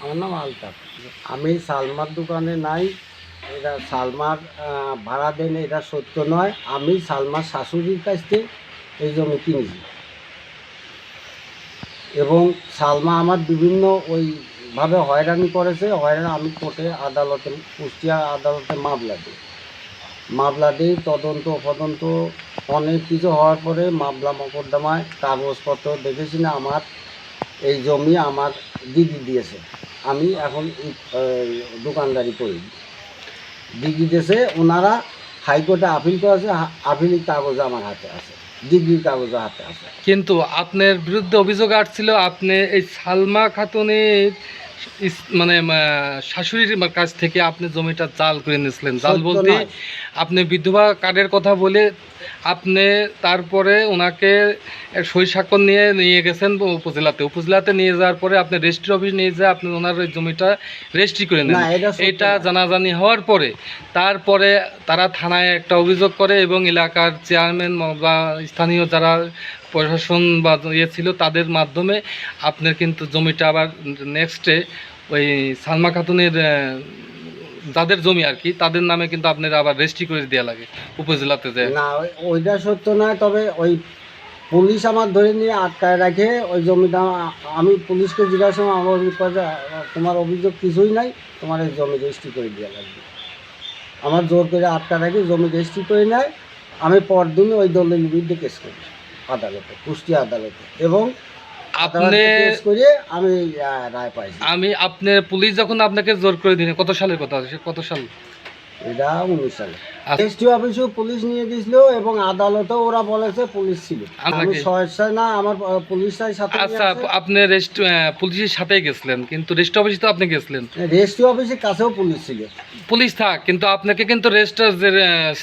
আমার নাম আলতাফ। আমি সালমার দোকানে নাই, এটা সালমার ভাড়া দেন এটা সত্য নয়, আমি সালমার শাশুড়ির কাছ থেকে এই জমি কিনেছি। এবং সালমা আমার বিভিন্ন ওইভাবে হয়রানি করেছে, হয়রানি আমি কোর্টে আদালতে, কুষ্টিয়া আদালতে মামলা দিই। মামলা দিই, তদন্ত ফদন্ত অনেক কিছু হওয়ার পরে মামলা মকদ্দমায় কাগজপত্র দেখেছি না, আমার এই জমি আমার দিদি দিয়েছে। আমি এখন দোকানদারি করি। ডিগ্রি দেশে ওনারা হাইকোর্টে আপিল করেছে আপিলের কাগজ আমার হাতে আছে, ডিগ্রির কাগজ হাতে আছে। কিন্তু আপনার বিরুদ্ধে অভিযোগ আসছিল, আপনি এই সালমা খাতুনের মানে শাশুড়ির কাছ থেকে আপনি জমিটা জাল করে নিয়েছিলেন। জাল বলতে আপনি বিধবা কার্ডের কথা বলে আপনি তারপরে ওনাকে সই স্বাক্ষর নিয়ে নিয়ে গেছেন উপজেলাতে। উপজেলাতে নিয়ে যাওয়ার পরে আপনি রেজিস্ট্রি অফিস নিয়ে যেয়ে আপনি ওনার ওই জমিটা রেজিস্ট্রি করে নেন। এটা। জানাজানি হওয়ার পরে তারপরে তারা থানায় একটা অভিযোগ করে এবং এলাকার চেয়ারম্যান বা স্থানীয় যারা প্রশাসন বা ইয়ে ছিল তাদের মাধ্যমে আপনার কিন্তু জমিটা আবার নেক্সটে ওই সালমা খাতুনের যাদের জমি আর কি, তাদের নামে কিন্তু আপনার আবার রেজিস্ট্রি করে দেওয়া লাগে, উপজেলাতে যে। না ওইটা সত্য নয়, তবে ওই পুলিশ আমার ধরে নিয়ে আটকায় রাখে, ওই জমিটা আমি পুলিশকে জিজ্ঞাসা আমার তোমার অভিযোগ কিছুই নাই, তোমার এই জমি রেজিস্ট্রি করে দেওয়া লাগবে। আমার জোর করে আটকা রাখি, জমি রেজিস্ট্রি করে নেয়, আমি পরদিন ওই দলের বিরুদ্ধে কেস করি। আদালতে কুষ্টিয়া আদালতে। এবং আপনি আদালতে করে আমি রায় পাইছি। আমি আপনার পুলিশ যখন আপনাকে জোর করে দিন কত সালের কথা কত সাল? এটা উনিশ সালে। আচ্ছা। এসটি অফিসেও পুলিশ নিয়ে গেছিল এবং আদালতেও ওরা বলেছে পুলিশ ছিল। আমি না আমার পুলিশটাই সাথে আচ্ছা আপনি রেস্ট পুলিশের সাথেই গেছিলেন কিন্তু রেস্ট অফিসে তো আপনি গেছিলেন। অফিসের কাছেও পুলিশ ছিল। পুলিশ থাক কিন্তু আপনাকে কিন্তু রেজিস্টার যে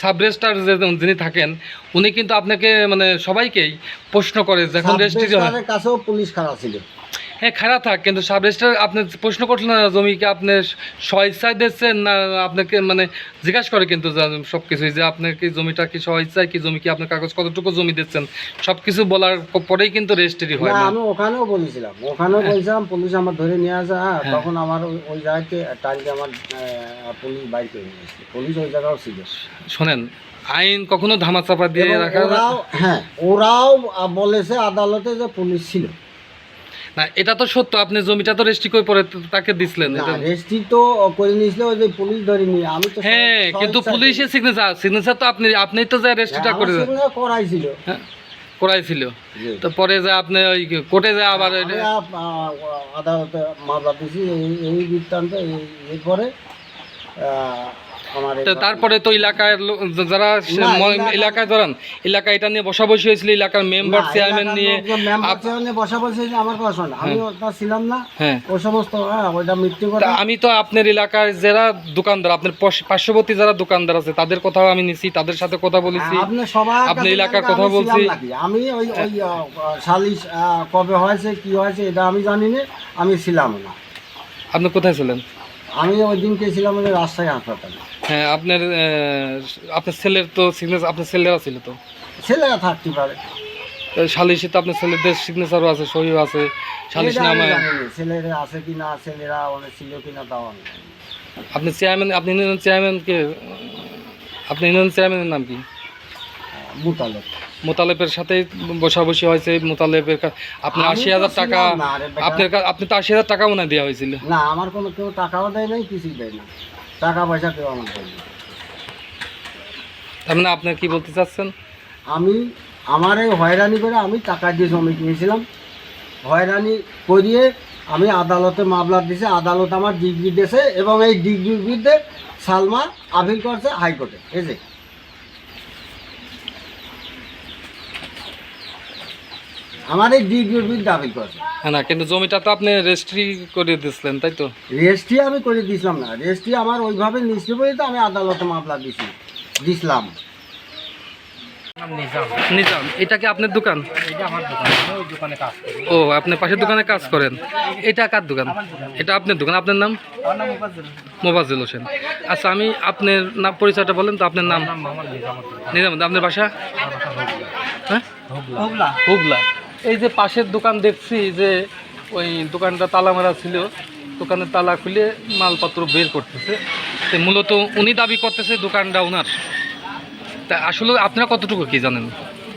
সাব রেজিস্টার যে যিনি থাকেন উনি কিন্তু আপনাকে মানে সবাইকেই প্রশ্ন করে যখন রেজিস্ট্রি কাছেও পুলিশ খারাপ ছিল। হ্যাঁ খারাপ থাক কিন্তু সাব আপনি প্রশ্ন করছেন না জমিকে আপনি স্বেচ্ছায় দিচ্ছেন না আপনাকে মানে জিজ্ঞাসা করে কিন্তু সব কিছুই যে আপনার কি জমিটা কি স্বেচ্ছায় কি জমি কি আপনার কাগজ কতটুকু জমি দিচ্ছেন সব কিছু বলার পরেই কিন্তু রেজিস্ট্রি হয় না আমি ওখানেও বলেছিলাম ওখানেও বলছিলাম পুলিশ আমার ধরে নিয়ে আসে হ্যাঁ হ্যাঁ। তখন আমার ওই- জায়গাতে টাইমে আমার পুলিশ বাইক করে নিয়ে এসেছে পুলিশ ওই জায়গাও ছিল। শোনেন আইন কখনো ধামাচাপা দিয়ে রাখা হ্যাঁ ওরাও বলেছে আদালতে যে পুলিশ ছিল। না এটা তো সত্য আপনি জমিটা তো রেজিস্ট্রি করে পরে তাকে দিছিলেন এটা রেজিস্ট্রি তো করে নিয়েছিল ওই যে পুলিশ ধরে নিয়ে আমি তো হ্যাঁ কিন্তু পুলিশের সিগনেচার সিগনেচার তো আপনি আপনি তো যা রেজিস্ট্রিটা করে করাইছিল। হ্যাঁ, করাইছিল। তো পরে যে আপনি ওই কোর্টে যে আবার আদালতে মামলা দিয়েছি এই এই বৃত্তান্ত এই- এরপরে তারপরে তো এলাকার যারা এলাকায় ধরেন এলাকা এটা নিয়ে বসাবসি হয়েছিল এলাকার মেম্বার চেয়ারম্যান নিয়ে আমার কথা শোন আমি ছিলাম না। হ্যাঁ। ও সমস্ত হ্যাঁ মৃত্যু তা আমি তো আপনার এলাকার যারা দোকানদার আপনার পার্শ্ববর্তী যারা দোকানদার আছে তাদের কথাও আমি নিছি তাদের সাথে কথা বলেছি। আপনি সবার আপনি এলাকার কথা বলছি। আমি ওই ওই সালিশ কবে হয়েছে কি হয়েছে এটা আমি জানি না আমি ছিলাম না। আপনি কোথায় ছিলেন? আমি ওই দিনকে ছিলাম ওই রাজশাহী হাসপাতালে। হ্যাঁ আপনার আপনার ছেলের তো সিগনেচার আপনার ছেলেরা ছিল তো? ছেলেরা থাকতে পারে। সালিশে তো আপনার ছেলেদের সিগনেচারও আছে সহিও আছে সালিশ এটা আমি নামায়। জানি না। ছেলেরা আছে কি না ছেলেরা অনেক ছিল কি না। তাও। আপনি চেয়ারম্যান আপনি চেয়ারম্যানকে আপনি চেয়ারম্যানের নাম কি? আহ, মুতালেব। মোতালেবের সাথে বসাবসি হয়েছে মোতালেবের আপনার আশি হাজার টাকা না আপনার আপনি তো আশি হাজার টাকা মনে দেওয়া হয়েছিল। না আমার কোনো কেউ টাকাও দেয় নাই কিছুই দেয় না টাকা পয়সা কেউ আমার দেয় না তার মানে আপনার কি বলতে চাচ্ছেন? আমি আমার এই হয়রানি করে আমি টাকা দিয়ে জমি কিনেছিলাম। হয়রানি করিয়ে আমি আদালতে মামলা দিয়েছি আদালত আমার ডিগ্রি দিয়েছে এবং এই ডিগ্রির বিরুদ্ধে সালমা আপিল করছে হাইকোর্টে এই যে। আমার এই ডিগ্রির বিরুদ্ধে করছে। হ্যাঁ না কিন্তু জমিটা তো আপনি রেজিস্ট্রি করে দিয়েছিলেন তাই তো? রেজিস্ট্রি আমি করে দিয়েছিলাম না। রেজিস্ট্রি আমার ওইভাবে নিশ্চিত বলে তো আমি আদালতে মামলা দিছি দিছিলাম। নিজাম। এটা কি আপনার দোকান? ও আপনি পাশের দোকানে কাজ করেন? এটা কার দোকান? এটা আপনার দোকান আপনার নাম? মোবাজিল হোসেন। আচ্ছা আমি আপনার নাম পরিচয়টা বলেন তো আপনার নাম? নিজাম আপনার বাসা? হ্যাঁ? হুগলা। এই যে পাশের দোকান দেখছি যে ওই দোকানটা তালা মারা ছিল দোকানের তালা খুলে মালপত্র বের করতেছে। তো মূলত উনি দাবি করতেছে দোকানটা ওনার। তা আসলে আপনারা কতটুকু কি জানেন?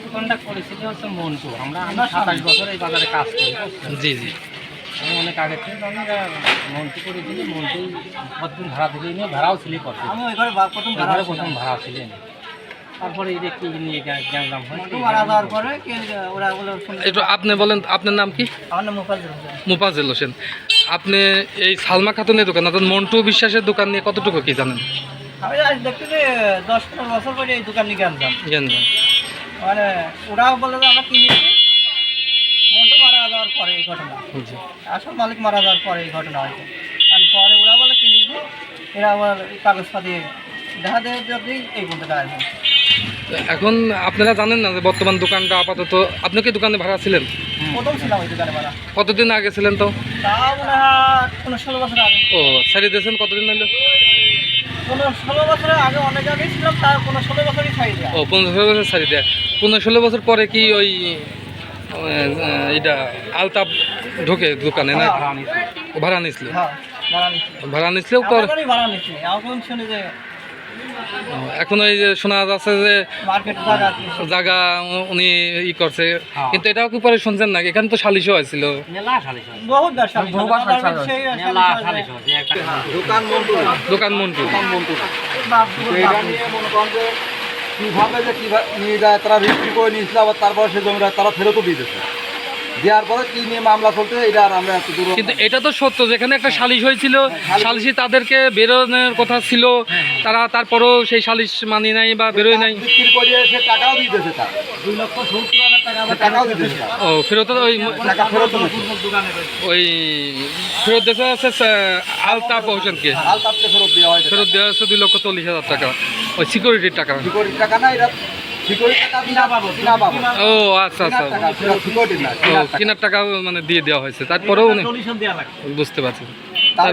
দোকানটা করেছিল হচ্ছে মন্টু আমরা আমি সাতাশ বছর এই বাজারে কাজ করি জি জি। আমি অনেক আগে থেকে আমি মন্টু কতদিন ভাড়া দিলে নিয়ে ভাড়াও ছিলি করতে। আমি প্রথম ঘরে প্রথম ভাড়া ছিলেন তারপরে এই যে কি নিয়ে গ্যাংলাম মারা যাওয়ার পরে ওরা বলে একটু আপনি বলেন আপনার নাম কি? আমার নাম মোফাজ মুফাজেল হোসেন। আপনি এই সালমা খাতুনের দোকান অর্থাৎ মন্টু বিশ্বাসের দোকান নিয়ে কতটুকু কি জানেন? আমি আজ দেখতে যে দশ পনেরো বছর পরে এই দোকান নিয়ে আনতাম জানবেন মানে ওরাও বলে যে আমরা কিনেছি। মন্টু মারা যাওয়ার পরে এই ঘটনা। আসল মালিক মারা যাওয়ার পরে এই ঘটনা হয়েছে। কারণ পরে ওরা বলে কিনেছি এরা আবার কাগজপাতি দেখা দেয় যদি এই দাঁড়ায় এখন আপনারা জানেন না যে বর্তমান দোকানটা আপাতত আপনি কি দোকানে ভাড়া ছিলেন? কতদিন আগে ছিলেন তো? হয় ও ছেড়ে দিয়েছেন কতদিন হলো ও পনেরো ষোলো বছর ছাড়ি দেয়। পনেরো ষোলো বছর পরে কি ওই এটা আলতাপ ঢোকে দোকানে না? ভাড়া নিয়েছি ভাড়া নিছিল। হ্যাঁ ভাড়া নিচ্ছি এখন ওই যে শোনা যাচ্ছে যে জায়গা উনি ই করছে। হ্যাঁ। কিন্তু এটাও কি পরে শুনছেন না এখানে তো সালিশও হয়েছিল। হয়। হয়। হয়। হয়। দোকান মন্টু মনে কীভাবে যে কীভাবে নিয়ে যায় তারা বিক্রি করে নিয়েছিল আবার তারপরে সে জমিটা তারা ফেরতও দিয়ে দিয়েছে। দেওয়ার পরে কী নিয়ে মামলা চলতে এটা আর আমরা দূর কিন্তু এটা তো সত্য যেখানে একটা সালিশ হয়েছিল সালিশি। তাদেরকে বেরোনোর কথা ছিল তারা তারপরেও সেই সালিশ মানি নাই বা বেরোয় নাই। বিক্রি করে সে টাকাও দিয়েছে তার। দুই লক্ষ সত্তর হাজার টাকা টাকাও ও ফেরত ওই টাকা ফেরত ওই ফেরত দেওয়া হচ্ছে হোসেনকে। ফেরত দেওয়া হয়েছে ফেরত দেওয়া হচ্ছে দুই লক্ষ চল্লিশ হাজার টাকা। ওই সিকিউরিটির টাকা। সিকিউরিটি টাকা না এটা ও আচ্ছা আচ্ছা। ও, কেনার টাকা মানে দিয়ে দেওয়া হয়েছে। তারপরেও বুঝতে পারছি। যেটা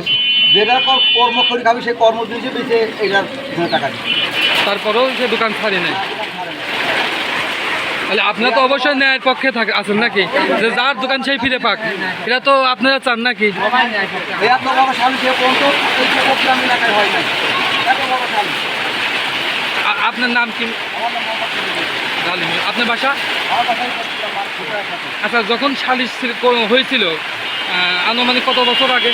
তারপরেও সে দোকান ছাড়ি নাই। তাহলে আপনারা তো অবশ্যই ন্যায়ের পক্ষে থাকে আছেন নাকি? যে যার দোকান সেই ফিরে পাক। এটা তো আপনারা চান নাকি এই এত বড় স্বামী সে পর্যন্ত এই যে প্রোগ্রাম এলাকায় হয় নাই এত বড় স্বামী আ- আপনার নাম কি? আপনার বাসা। আচ্ছা যখন সালিশ ছিল- হয়েছিল আনুমানিক কত বছর আগে?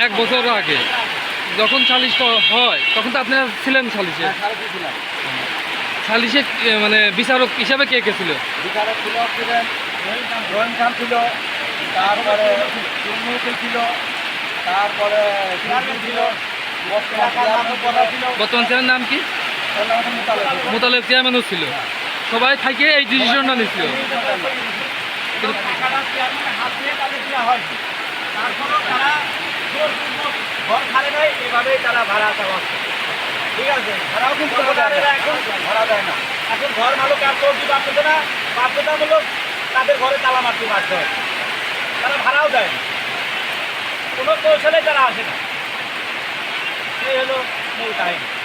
এক বছর আগে। যখন সালিশ ক- হয়, তখন তো আপনারা ছিলেন সালিশে সালিশে মানে বিচারক হিসাবে কে কে ছিল? বিচারক ছিল ছিল তারপরে চুন্নুকে ছিল তারপরে ছিল বর্তমান চেয়ারের নাম কি? মোতালেব চেয়ারম্যানও ছিল। সবাই থাকে এই ডিসিশনটা নিছিল। ঘর ছাড়ে নাই এভাবেই তারা ভাড়া চালাচ্ছে ঠিক আছে ভাড়াও কিন্তু এখন ধরা যায় না এখন ঘর মালিক আর চলতে পারতেছে না বাধ্যতামূলক তাদের ঘরে তালা মারতে বাধ্য হয় তারা ভাড়াও দেয় না কোনো কৌশলে তারা আসে না। এই হলো মূল কাহিনী।